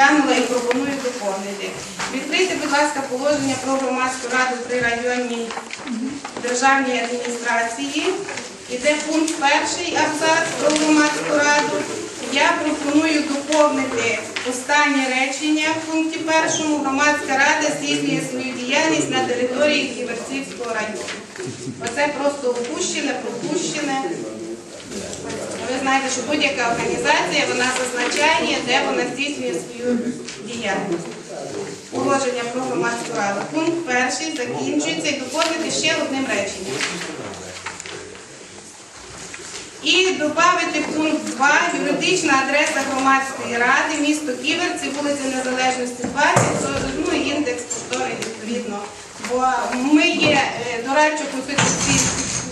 розглянула і пропоную доповнити. Відкрийте, будь ласка, положення про громадську раду при районній державній адміністрації. Іде пункт перший абзац про громадську раду. Я пропоную доповнити останнє речення в пункті першому. Громадська рада здійснює свою діяльність на території Ківерцівського району. Оце просто опущене, пропущене. Ви знаєте, що будь-яка організація вона зазначає, де вона здійснює свою діяльність. Положення про громадську раду. Пункт перший закінчується і доповнити ще одним реченням. І додати пункт 2, юридична адреса громадської ради, місто Ківерці, вулиця Незалежності 20, ну і індекс повторює відповідно. Бо ми є е,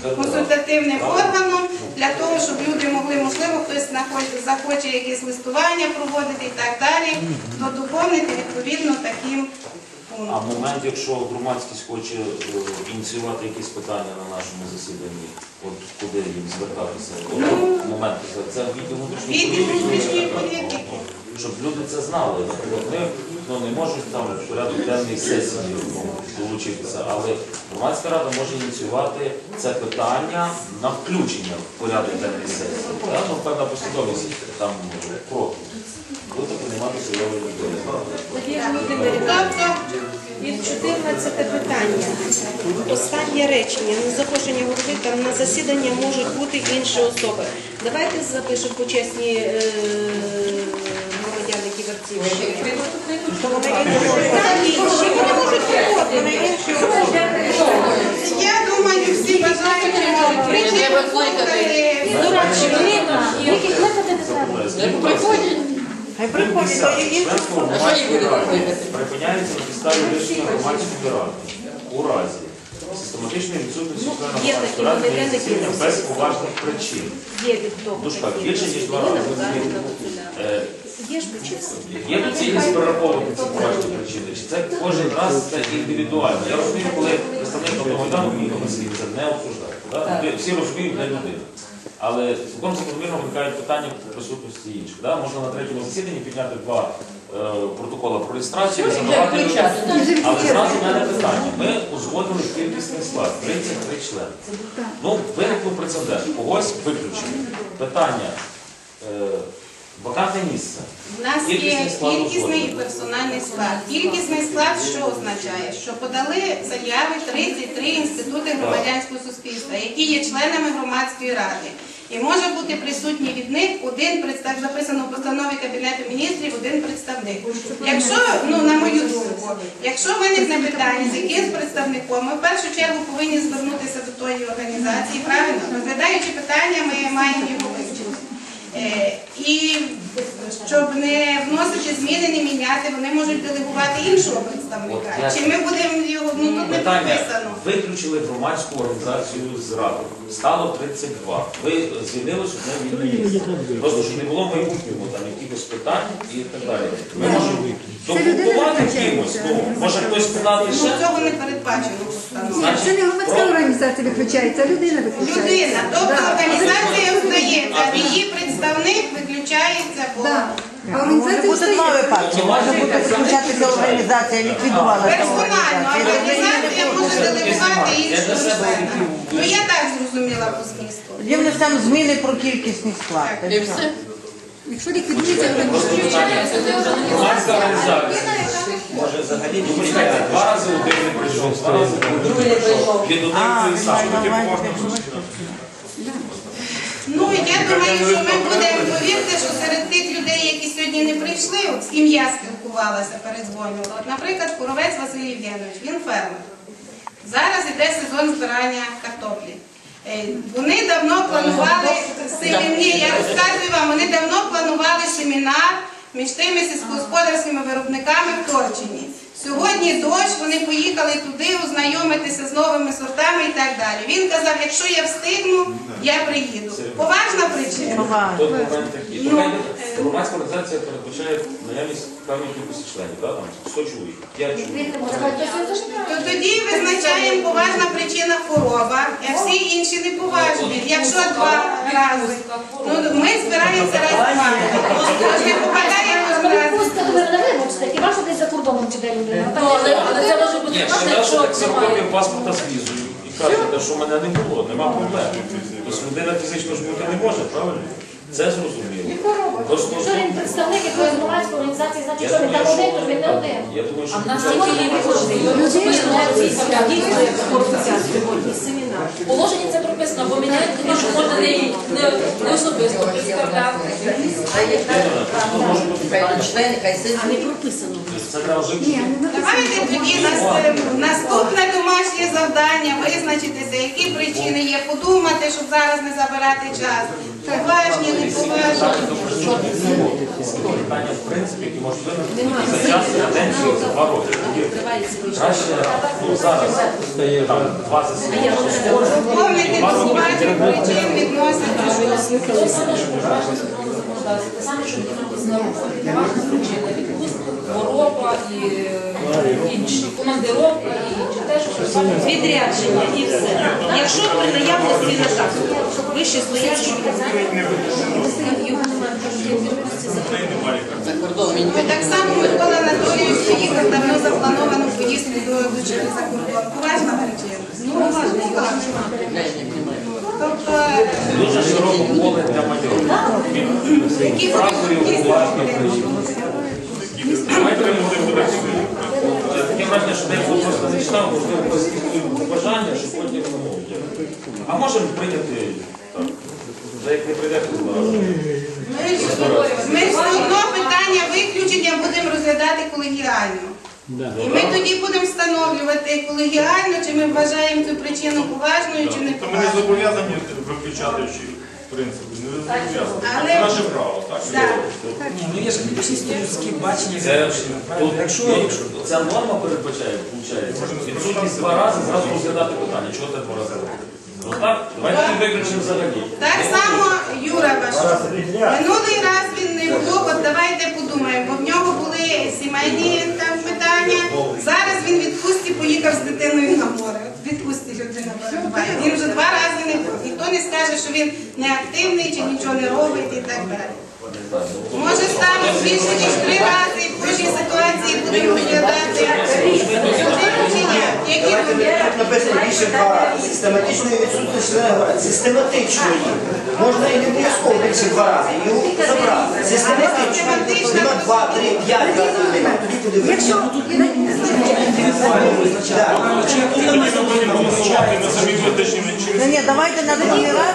дорадчо-консультативним органом для того, щоб люди могли, можливо, хтось захоче якесь листування проводити і так далі, то доповнити відповідно таким А в момент, якщо громадськість хоче е, ініціювати якісь питання на нашому засіданні, от куди їм звертатися? От момент це відділ внутрішньої політики. внутрішньої політики. Щоб люди це знали. Наприклад, ми ну, не можуть там в порядок денний сесії долучитися, але громадська рада може ініціювати це питання на включення в порядок денний сесії. Та, Ну, певна послідовність там кроків. Буде прийматися його від 14 питання. Останнє речення. На запрошення голови та на засідання можуть бути інші особи. Давайте запишемо почесні е, вони можуть приходити. Я думаю, всі бажаючі кликати. Не треба. Хай приходять, Членство припиняється на підставі рішення громадської ради. У разі систематичної відсутності Ну, члена є громадської такі ради громадяни, засідання які без поважних причин. Є. Ну такі більше ніж два. Е, Є ж. Є доцільність перераховувати ці поважні причини? Чи це кожен раз це індивідуально? Я розумію, коли представник одного дану міг це не обсуждати. да? Всі розуміють, не людина. Але цілком закономірно виникають питання по присутності інших. Да? Можна на третьому засіданні підняти два е, протоколи про реєстрацію і задавати людей. Але зразу в мене питання. Ми узгодили кількісний склад 33 члени. Ну, виникло прецедент, когось виключили. Питання. Вакантне місце. У нас є Кількісний і персональний склад. Кількісний склад що означає? Що подали заяви 33 інститути громадянського суспільства, які є членами громадської ради. І може бути присутній від них один представник, записано в постанові Кабінету міністрів, один представник. Якщо, ну на мою думку, якщо виникне питання з яким представником, ми в першу чергу повинні звернутися до тої організації, правильно? Розглядаючи питання, ми маємо його І щоб не вносити зміни, не міняти, вони можуть делегувати іншого представника. Чи ми будемо його, ну тут не Питання. прописано. Виключили громадську організацію з ради. Стало 32. Ви звільнили одне вільне місце. Просто щоб не було в майбутньому там якихось питань і так далі. Ми можемо допомагати кимось. Ну, може хтось сказати Ну ще. цього не передбачено в постанові. Значить, Це не громадська про- організація виключається, а людина виключається. Людина, тобто Да. організація остається, її представник виключається, бо Да. А Може організація бути два остається. випадки. Може бути виключатися організація, ліквідувалася персонально організація. організація може делегувати члена. відкрив. Ну я так зрозуміла по змісту. Є внесемо зміни про кількісний склад. Так. І все. Якщо ліквідується організація. Громадська організація. Може взагалі ну, почекайте, два рази один не прийшов, два рази другий не прийшов. Одної А, тої ви самої. на увазі, думаю, що ми будемо повірте, що серед тих людей, які сьогодні не прийшли, от з ким я спілкувалася, передзвонювала. От, наприклад, Куровець Василь Євгенович, він фермер. Зараз іде сезон збирання картоплі. Е, Вони давно планували семінар, я розказую вам, вони давно планували семінар між тими сільськогосподарськими виробниками. Сьогодні дощ, вони поїхали туди ознайомитися з новими сортами і так далі. Він казав, якщо я встигну, я приїду. Поважна причина. Той момент такий. Ну, е, Громадська організація передбачає наявність певної кількості членів, да? там 100 чоловік, 5 чоловік. То тоді визначаємо поважна причина хвороба, а всі інші неповажні. Якщо два рази, ну ми збираємося раз вивезти до мене на виборці, таке важко десь за кордоном чи де людина. Ні, ще так, раз що так і кажете, що мене не було, нема проблем. Тобто людина фізично ж бути не може, правильно? Це зрозуміло. Просто Якщо він представник якоїсь громадської організації, значить, що він там один, то він не один. я думаю, що А в нас тільки є положення. Сьогодні. Семінар. В це прописано, бо міняють, тому що можна не, не, не особисто представляти. ну, бути. А не прописано. Вивчити. Давайте тоді нас- домашнє завдання визначитися, які причини є, подумати, щоб зараз не забирати час. Поважні, не. Питання, в принципі, які можуть виникнути за час каденції за два роки. Краще ну, зараз там два засідання. Повнити поважні причин відносити. Те саме, що саме, що написано поважні причини, відпустка, хвороба і е, інші, командировка і інші. Те, що Відрядження і все. Якщо при наявності наказу вище стоячого його немає. Ну, Так само Микола Анатолійович поїхав давно заплановану поїздку до за кордон. Поважна причина. Ну, поважна. Тобто, Дуже широке поле для які Від уважно Таке враження, що дехто просто не читав, можливо, просто бажання, що потім не. А можемо прийняти так. Вже як не прийде, то. Ми все одно питання виключення будемо розглядати колегіально. І ми тоді будемо встановлювати колегіально, чи ми вважаємо цю причину поважною, чи не То ми не поважною. зобов'язані виключати всі принципи, не зобов'язані. Але- Це наше право, так? Так. Ну є ж чисто людські бачення. Це, Якщо ця норма передбачає, виходить, відсутність два рази зразу розглядати питання. Чого це два рази робити? Ну так, давайте ми виключимо взагалі. Так само Юра ваш. Минулий раз він не був, от давайте подумаємо, бо в нього були сімейні питання. Зараз він в відпустці поїхав з дитиною на море. Відпустці людина перебуває. Він вже два рази не був. Ніхто не скаже, що він неактивний чи нічого не робить і так далі. Може стане більше ніж три рази, в кожній ситуації будемо розглядати. Тут написано більше два рази. Систематичної відсутності члена громади. Систематичної. Можна і не обов'язково більше два рази. Його забрати. Систематично. Нема два, три, п'ять разів. Нема. Тоді подивитися. Ні, ні, давайте на другий раз,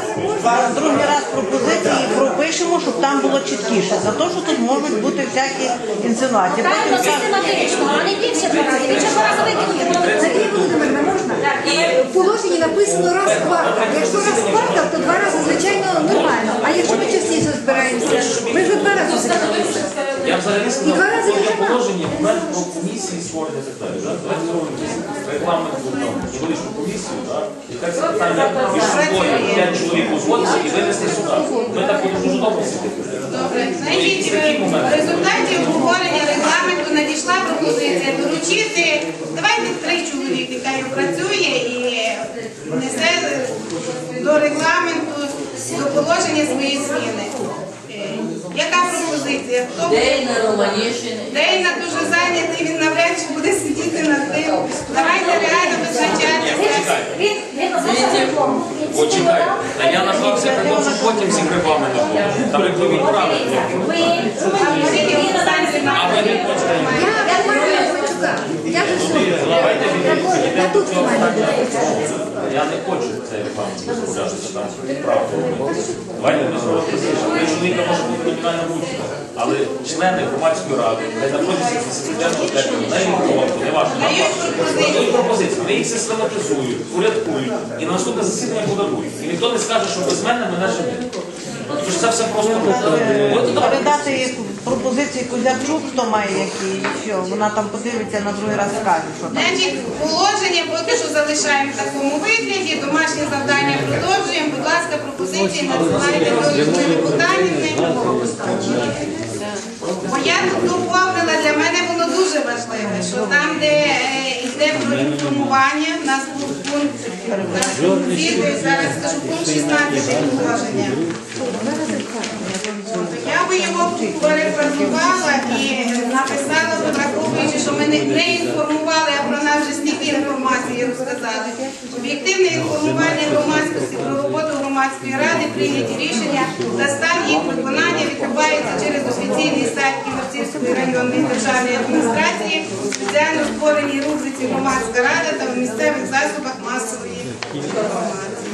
на другий раз пропозиції пропишемо, щоб там було чіткіше. За те, що тут можуть бути всякі інсинуації. Правильно, Потім систематично, а не більше два рази. Більше два рази викинути. Володимирівна, можна? В положенні написано раз в квартал. Якщо раз в квартал, то два рази, звичайно, нормально. А якщо ми частіше збираємося, ми вже два рази збираємося. Я взагалі І два рази сказав, нема. положення, про комісії створення і так далі. да? Давайте зробимо якийсь регламент там, невеличку комісію, да? і так це питання між собою, п'ять чоловік узгодиться і винести сюди. Ми так будемо дуже довго сидіти. Добре, значить, в результаті обговорення регламенту надійшла пропозиція доручити, давайте три чоловіки, хай працює і несе до регламенту, до положення своєї зміни. Е, Яка пропозиція? Хто буде? Дейна, Романішини. Дейна дуже зайнятий, він навряд чи буде сидіти над тим. Давайте реально визначатися. Він. Почекай, та я назвався що потім зі грибами не було. Там як ви відправите. Ви, А не хочете? Я Ковальчука. Я не хочу там відправку. Давайте ми зробимо що чоловіка може бути номінально будь-хто. Але члени громадської ради, де знаходяться дисциплінарному терміну, на електронку, не важливо. Дають пропозиції. ми. Їх систематизують, урядкують і на наступне засідання подадуть. І ніхто не скаже, що без мене мене живе. Тому що це все просто. Так. передати пропозиції Кузячук, хто має які, і що вона там подивиться на другий раз скаже, що там. Значить, положення поки що залишаємо в такому вигляді. Домашнє завдання продовжуємо. Будь ласка, пропозиції надсилайте до Людмили Богданівни. Бо я тут доповнила, для мене воно дуже важливе, що там, де інформування, в пункт зараз скажу пункт 16 положення. Я би його перефразувала і написала, враховуючи, що ми не інформували, а про нас вже стільки інформації розказали. Об'єктивне інформування громадськості про роботу громадської ради, прийняті рішення та стан їх виконання відбувається через офіційний сайт Районної державної адміністрації, спеціально створеній рубриці Громадська рада та в місцевих засобах масової інформації.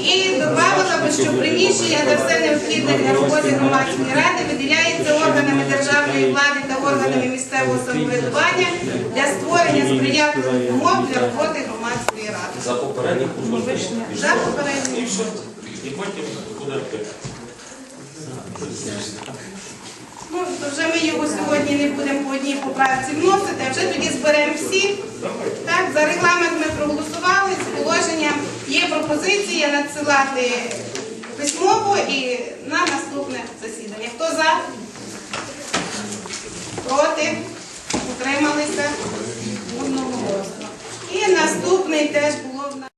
І додавала би, що приміщення та все необхідне для роботи громадської ради виділяється органами державної влади та органами місцевого самоврядування для створення сприятливих умов для роботи громадської ради. За попередніх. За попередньо. І потім таке. Ну, то вже ми його сьогодні не будемо по одній поправці вносити, а вже тоді зберемо всі. Так, за регламент ми проголосували, з положенням є пропозиція надсилати письмово і на наступне засідання. Хто за? Проти? Утрималися? Одноголосно. І наступний теж було в нас.